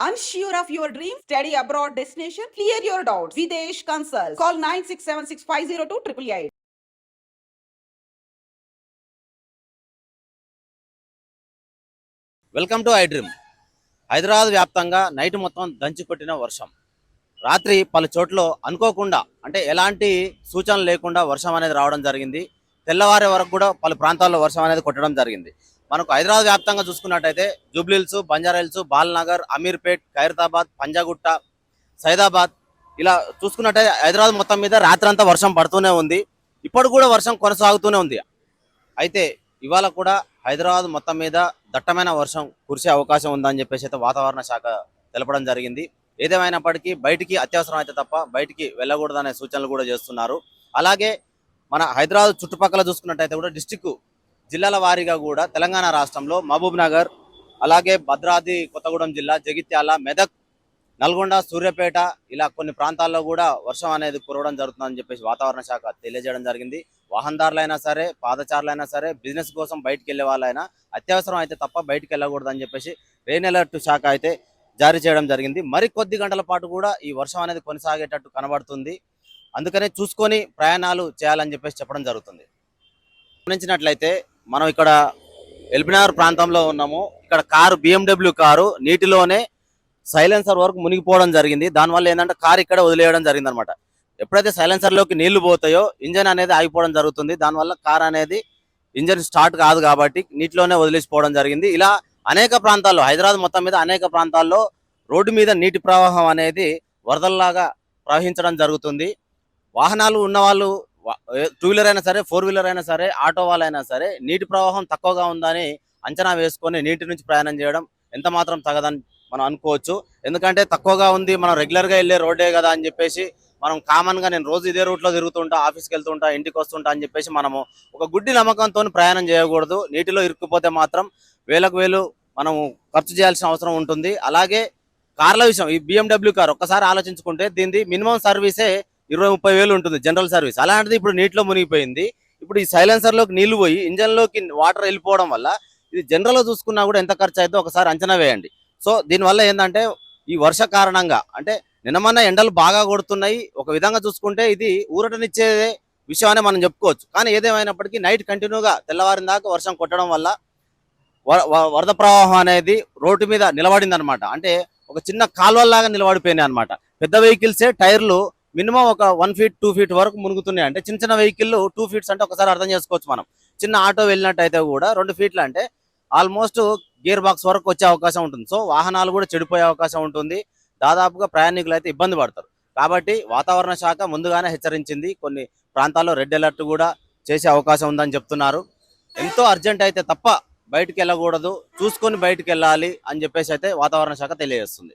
Unsure of your dream? Study abroad destination? Clear your doubts. Videsh Consult. Call 9676502888. Welcome to iDream Hyderabad వ్యాప్తంగా night మొత్తం దంచి కొట్టిన వర్షం రాత్రి పలు చోట్ల అనుకోకుండా అంటే ఎలాంటి సూచనలు లేకుండా వర్షం అనేది రావడం జరిగింది తెల్లవారే వరకు కూడా పలు ప్రాంతాల్లో వర్షం అనేది కొట్టడం జరిగింది మనకు హైదరాబాద్ వ్యాప్తంగా చూసుకున్నట్టయితే జూబ్లీల్స్ బంజారాహిల్స్ బాల్నగర్ అమీర్పేట్ ఖైరతాబాద్ పంజాగుట్ట సైదాబాద్ ఇలా చూసుకున్నట్టయితే హైదరాబాద్ మొత్తం మీద రాత్రంతా వర్షం పడుతూనే ఉంది. ఇప్పుడు కూడా వర్షం కొనసాగుతూనే ఉంది. అయితే ఇవాళ కూడా హైదరాబాద్ మొత్తం మీద దట్టమైన వర్షం కురిసే అవకాశం ఉందని చెప్పేసి అయితే వాతావరణ శాఖ తెలపడం జరిగింది. ఏదేమైనప్పటికీ బయటికి అత్యవసరం అయితే తప్ప బయటికి వెళ్ళకూడదనే సూచనలు కూడా చేస్తున్నారు. అలాగే మన హైదరాబాద్ చుట్టుపక్కల చూసుకున్నట్టయితే కూడా డిస్టిక్ జిల్లాల వారీగా కూడా తెలంగాణ రాష్ట్రంలో మహబూబ్ నగర్ అలాగే భద్రాద్రి కొత్తగూడెం జిల్లా జగిత్యాల మెదక్ నల్గొండ సూర్యాపేట ఇలా కొన్ని ప్రాంతాల్లో కూడా వర్షం అనేది కురవడం జరుగుతుందని చెప్పేసి వాతావరణ శాఖ తెలియజేయడం జరిగింది. వాహనదారులైనా సరే పాదచారులైనా సరే బిజినెస్ కోసం బయటికి వెళ్ళే వాళ్ళైనా అత్యవసరం అయితే తప్ప బయటికి వెళ్ళకూడదని చెప్పేసి రెయిన్ అలర్ట్ శాఖ అయితే జారీ చేయడం జరిగింది. మరి కొద్ది గంటల పాటు కూడా ఈ వర్షం అనేది కొనసాగేటట్టు కనబడుతుంది. అందుకనే చూసుకొని ప్రయాణాలు చేయాలని చెప్పేసి చెప్పడం జరుగుతుంది. గమనించినట్లయితే మనం ఇక్కడ ఎల్బినార్ ప్రాంతంలో ఉన్నాము. ఇక్కడ కారు బిఎండబ్ల్యూ కారు నీటిలోనే సైలెన్సర్ వరకు మునిగిపోవడం జరిగింది. దానివల్ల ఏంటంటే కారు ఇక్కడ వదిలేయడం జరిగింది అనమాట ఎప్పుడైతే సైలెన్సర్లోకి నీళ్ళు పోతాయో ఇంజన్ అనేది ఆగిపోవడం జరుగుతుంది. దానివల్ల కార్ అనేది ఇంజన్ స్టార్ట్ కాదు కాబట్టి నీటిలోనే వదిలేసిపోవడం జరిగింది. ఇలా అనేక ప్రాంతాల్లో హైదరాబాద్ మొత్తం మీద అనేక ప్రాంతాల్లో రోడ్డు మీద నీటి ప్రవాహం అనేది వరదల్లాగా ప్రవహించడం జరుగుతుంది. వాహనాలు ఉన్నవాళ్ళు టూ వీలర్ అయినా సరే ఫోర్ వీలర్ అయినా సరే ఆటో వాళ్ళైనా సరే నీటి ప్రవాహం తక్కువగా ఉందని అంచనా వేసుకొని నీటి నుంచి ప్రయాణం చేయడం ఎంత మాత్రం తగదని మనం అనుకోవచ్చు. ఎందుకంటే తక్కువగా ఉంది మనం రెగ్యులర్గా వెళ్ళే రోడ్డే కదా అని చెప్పేసి మనం కామన్గా నేను రోజు ఇదే రూట్లో తిరుగుతుంటా ఆఫీస్కి వెళ్తుంటా ఇంటికి వస్తుంటా అని చెప్పేసి మనము ఒక గుడ్డి నమ్మకంతో ప్రయాణం చేయకూడదు. నీటిలో ఇరుక్కుపోతే మాత్రం వేలకు వేలు మనం ఖర్చు చేయాల్సిన అవసరం ఉంటుంది. అలాగే కార్ల విషయం ఈ బిఎండబ్ల్యూ కార్ ఒక్కసారి ఆలోచించుకుంటే దీనిది మినిమం సర్వీసే ఇరవై ముప్పై వేలు ఉంటుంది జనరల్ సర్వీస్. అలాంటిది ఇప్పుడు నీటిలో మునిగిపోయింది. ఇప్పుడు ఈ సైలెన్సర్లోకి నీళ్ళు పోయి ఇంజన్లోకి వాటర్ వెళ్ళిపోవడం వల్ల ఇది జనరల్గా చూసుకున్నా కూడా ఎంత ఖర్చు అవుతుందో ఒకసారి అంచనా వేయండి. సో దీనివల్ల ఏంటంటే ఈ వర్ష కారణంగా అంటే నిన్నమన్న ఎండలు బాగా కొడుతున్నాయి. ఒక విధంగా చూసుకుంటే ఇది ఊరటనిచ్చే విషయం అనే మనం చెప్పుకోవచ్చు. కానీ ఏదేమైనప్పటికీ నైట్ కంటిన్యూగా తెల్లవారిన దాకా వర్షం కొట్టడం వల్ల వ- వరద ప్రవాహం అనేది రోడ్డు మీద నిలబడింది అనమాట అంటే ఒక చిన్న కాలువల్లాగా నిలబడిపోయినాయి అనమాట పెద్ద వెహికల్సే టైర్లు మినిమం ఒక వన్ ఫీట్ టూ ఫీట్ వరకు మునుగుతున్నాయి. అంటే చిన్న చిన్న వెహికల్ టూ ఫీట్స్ అంటే ఒకసారి అర్థం చేసుకోవచ్చు మనం. చిన్న ఆటో వెళ్ళినట్టయితే కూడా రెండు ఫీట్లు అంటే ఆల్మోస్ట్ గేర్ బాక్స్ వరకు వచ్చే అవకాశం ఉంటుంది. సో వాహనాలు కూడా చెడిపోయే అవకాశం ఉంటుంది. దాదాపుగా ప్రయాణికులు అయితే ఇబ్బంది పడతారు. కాబట్టి వాతావరణ శాఖ ముందుగానే హెచ్చరించింది. కొన్ని ప్రాంతాల్లో రెడ్ అలర్ట్ కూడా చేసే అవకాశం ఉందని చెప్తున్నారు. ఎంతో అర్జెంట్ అయితే తప్ప బయటికి వెళ్ళకూడదు. చూసుకొని బయటికి వెళ్ళాలి అని చెప్పేసి అయితే వాతావరణ శాఖ తెలియజేస్తుంది.